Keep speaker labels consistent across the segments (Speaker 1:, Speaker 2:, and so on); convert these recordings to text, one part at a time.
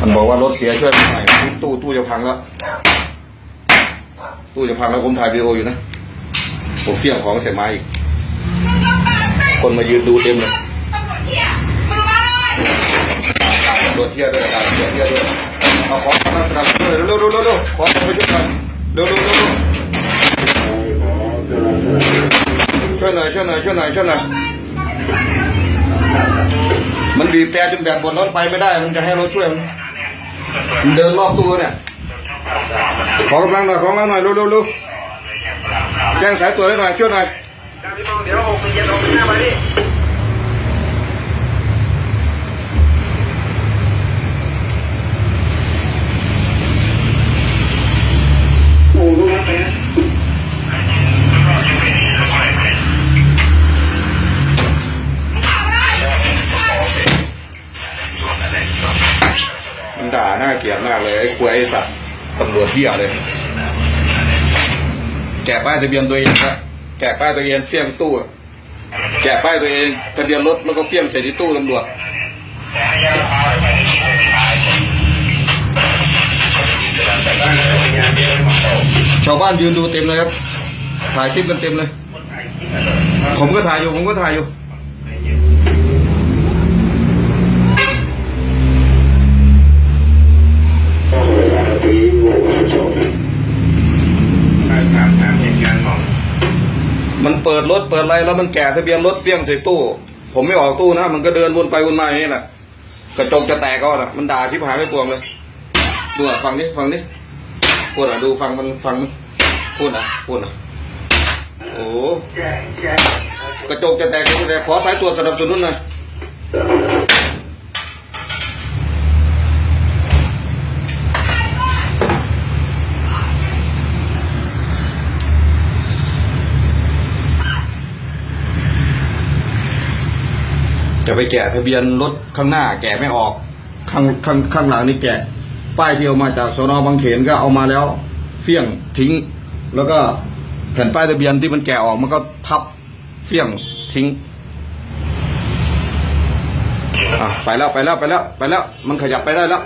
Speaker 1: มันบอกว่ารถเสียช่วยผมหน่อยตู้ตู้จะพังแล้ว ตู้จะพังแล้วผมถ่ายวิดีโออยู่นะ ผมเฟี้ยงของใส่ไม้อีก คนมายืนดูเต็มเลยตำรวเที่ยด้วยการเที่ยวเทียวด้วยเอาของมาสนับสนุนเร็วเร็วเร็วเร็วเร็วขอไปช่วยหน่อยเร็วเร็วเร็วเร็วช่วยหน่อยช่วยหน่อยช่วยหน่อยช่วยหน่อยมันบีบแต่จนแบตหมดรถไปไม่ได้ มันจะให้เราช่วยมัน เดินรอบตัวเนี่ย ขอกำลังหน่อยขอกำลังหน่อยเร็วเร็วเร็วแจ้งสายตัวได้หน่อยช่วยหน่อย
Speaker 2: เดี๋ยวหกโมงเย็นลงหน้ามาดิ
Speaker 1: มันด่าหน้าเกลียดมากเลยไอ้ควยไอ้สัตว์ตำรวจเบี้ยเลย แกะป้ายทะเบียนตัวเองครับแกะป้ายตัวเองเฟี้ยงตู้แกะป้ายตัวเองทะเบียนรถแล้วก็เฟี้ยงใส่ที่ตู้ตำรวจชาวบ้านยืนดูเต็มเลยครับ ถ่ายคลิปกันเต็มเลย ผมก็ถ่ายอยู่ ผมก็ถ่ายอยู่
Speaker 2: ถามถามเหตุการณ์ของ
Speaker 1: มันเปิดรถเปิดอะไรแล้วมันแกะทะเบียนรถเฟี้ยงใส่ตู้ ผมไม่ออกตู้นะ มันก็เดินวนไปวนมาอย่างนี้แหละกระจกจะแตกก็อะมันด่าชิบหายไปปวงเลยดูอะฟังดิฟังดิพูดอะดูฟังมันฟังมันพูดอะพูดอะโอ้กระจกจะแตกจะแตกขอสายตรวจสนับสนุนหน่อย จะไปแกะทะเบียนรถข้างหน้า แกะไม่ออกข้างข้างข้างหลังนี่แกะ ป้ายที่เอามาจากสนบางเขนก็เอามาแล้วเฟี้ยงทิ้ง แล้วก็แผ่นป้ายทะเบียนที่มันแกะออกมันก็ทับเฟี้ยงทิ้งอะไปแล้วไปแล้วไปแล้วไปแล้ว มันขยับไปได้แล้ว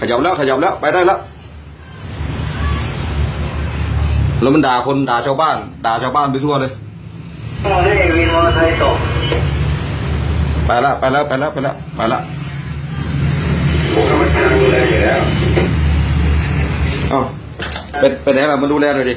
Speaker 1: ขยับแล้วขยับแล้วไปได้แล้วแล้วมันด่าคนด่าชาวบ้าน ด่าชาวบ้านไปทั่วเลย
Speaker 2: มอได้วินมอเตอร์ไซค์ตก
Speaker 1: ไปละไปละไปละไปละไปละ
Speaker 2: ผมก็มาทำดูแลอยู่แล้ว
Speaker 1: อ๋อไปไปไหนมามาดูแลหน่อยดิ